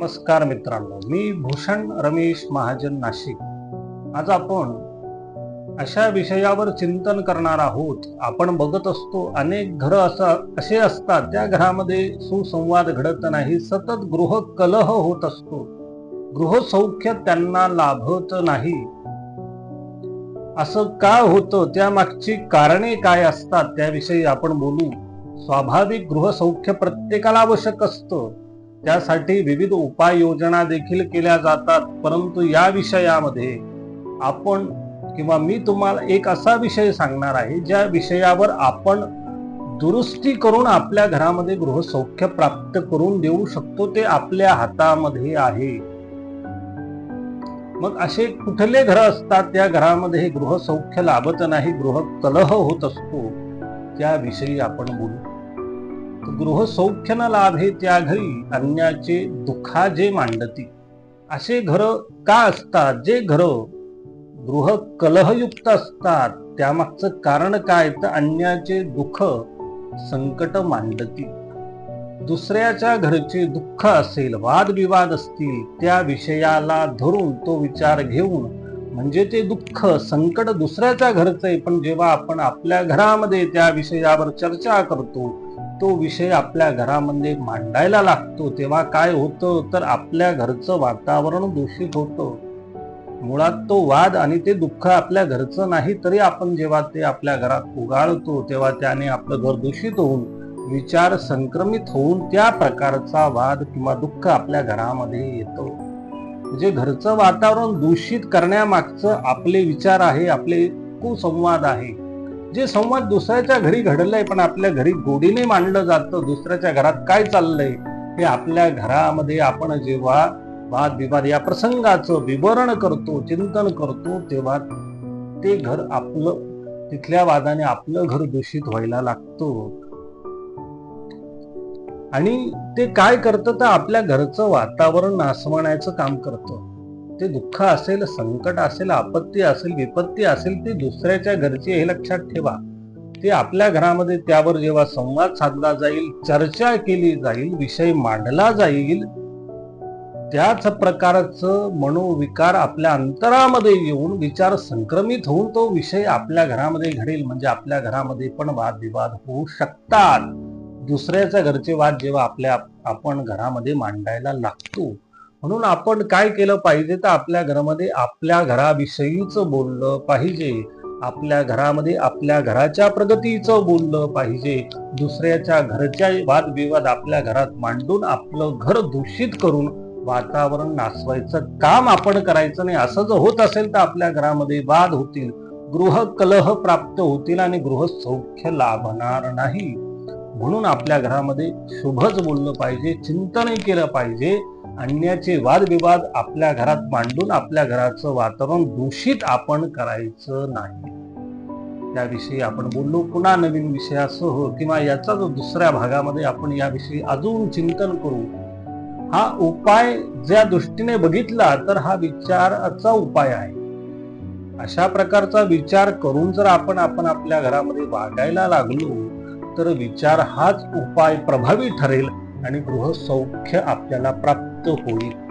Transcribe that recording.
नमस्कार मित्रांनो मी भूषण रमेश महाजन नाशिक. आज आपण अशा विषयावर चिंतन करणार आहोत. आपण बघत असतो अनेक घरं असं असे असतात त्या घरामध्ये सुसंवाद घडत नाही सतत गृह कलह होत असतो. गृहसौख्य त्यांना लाभत नाही. असं का होतं? त्या मागची कारणे काय असतात? त्याविषयी आपण बोलू. स्वाभाविक गृहसौख्य प्रत्येकाला आवश्यक असतं. त्यासाठी विविध उपाययोजना देखील केल्या जातात. परंतु या विषयामध्ये आपण किंवा मी तुम्हाला एक असा विषय सांगणार आहे ज्या विषयावर आपण दुरुस्ती करून आपल्या घरामध्ये गृहसौख्य प्राप्त करून देऊ शकतो ते आपल्या हातामध्ये आहे. मग असे कुठले घर असतात त्या घरामध्ये हे गृहसौख्य लाभत नाही गृह कलह होत असतो त्याविषयी आपण बोलू. गृहसौख्य न लाभे त्या घरी अन्याचे दुःखा जे मांडती. असे घर का असतात? जे घर गृह कलहयुक्त असतात त्यामागचं कारण काय? तर अन्याचे दुःख संकट मांडती. दुसऱ्याच्या घरचे दुःख असेल वादविवाद असतील त्या विषयाला धरून तो विचार घेऊन म्हणजे ते दुःख संकट दुसऱ्याच्या घरचं आहे. पण जेव्हा आपण आपल्या घरामध्ये त्या विषयावर चर्चा करतो तो विषय आपल्या घरामध्ये मांडायला लागतो तेव्हा काय होतं? तर आपल्या घरचं वातावरण दूषित होतं. मुळात तो वाद आणि ते दुःख आपल्या घरचं नाही तरी आपण जेव्हा ते आपल्या घरात उगाळतो तेव्हा त्याने आपलं घर दूषित होऊन विचार संक्रमित होऊन त्या प्रकारचा वाद किंवा दुःख आपल्या घरामध्ये येतो. म्हणजे घरचं वातावरण दूषित करण्यामागचं आपले विचार आहे आपले कुसंवाद आहे. जे संवाद दुसऱ्याच्या घरी घडलंय पण आपल्या घरी गोडीने मांडलं जातं दुसऱ्याच्या घरात काय चाललंय हे आपल्या घरामध्ये आपण जेव्हा वाद विवाद या प्रसंगाचं विवरण करतो चिंतन करतो तेव्हा ते घर आपलं तिथल्या वादाने आपलं घर दूषित व्हायला लागतो. आणि ते काय करतं तर आपल्या घरचं वातावरण नासवण्याचं काम करतं. ते दुःख असेल संकट असेल आपत्ती असेल विपत्ती असेल ते दुसऱ्याच्या घरची हे लक्षात ठेवा. ते आपल्या घरामध्ये त्यावर जेव्हा संवाद साधला जाईल चर्चा केली जाईल विषय मांडला जाईल त्याच प्रकारचं मनोविकार आपल्या अंतरामध्ये येऊन विचार संक्रमित होऊन तो विषय आपल्या घरामध्ये घडेल. म्हणजे आपल्या घरामध्ये पण वादविवाद होऊ शकतात. दुसऱ्याच्या घरचे वाद जेव्हा आपल्या आपण घरामध्ये मांडायला लागतो म्हणून आपण काय केलं पाहिजे तर आपल्या घरामध्ये आपल्या घराविषयीच बोललं पाहिजे. आपल्या घरामध्ये आपल्या घराच्या प्रगतीचं बोललं पाहिजे. दुसऱ्याच्या घरच्या वादविवाद आपल्या घरात मांडून आपलं घर दूषित करून वातावरण नासवायचं काम आपण करायचं नाही. असं जर होत असेल तर आपल्या घरामध्ये वाद होतील गृह कलह प्राप्त होतील आणि गृह सौख्य लाभणार नाही. म्हणून आपल्या घरामध्ये शुभच बोललं पाहिजे चिंतनही केलं पाहिजे. आणण्याचे वादविवाद आपल्या घरात मांडून आपल्या घराचं वातावरण दूषित आपण करायचं नाही. त्याविषयी आपण बोललो पुन्हा नवीन विषयासह किंवा याचा जो दुसऱ्या भागामध्ये आपण याविषयी अजून चिंतन करू. हा उपाय ज्या दृष्टीने बघितला तर हा विचाराचा उपाय आहे. अशा प्रकारचा विचार करून जर आपण आपण आपल्या घरामध्ये वागायला लागलो तर विचार हाच उपाय प्रभावी ठरेल आणि गृह सौख्य आपल्याला प्राप्त 都呼应。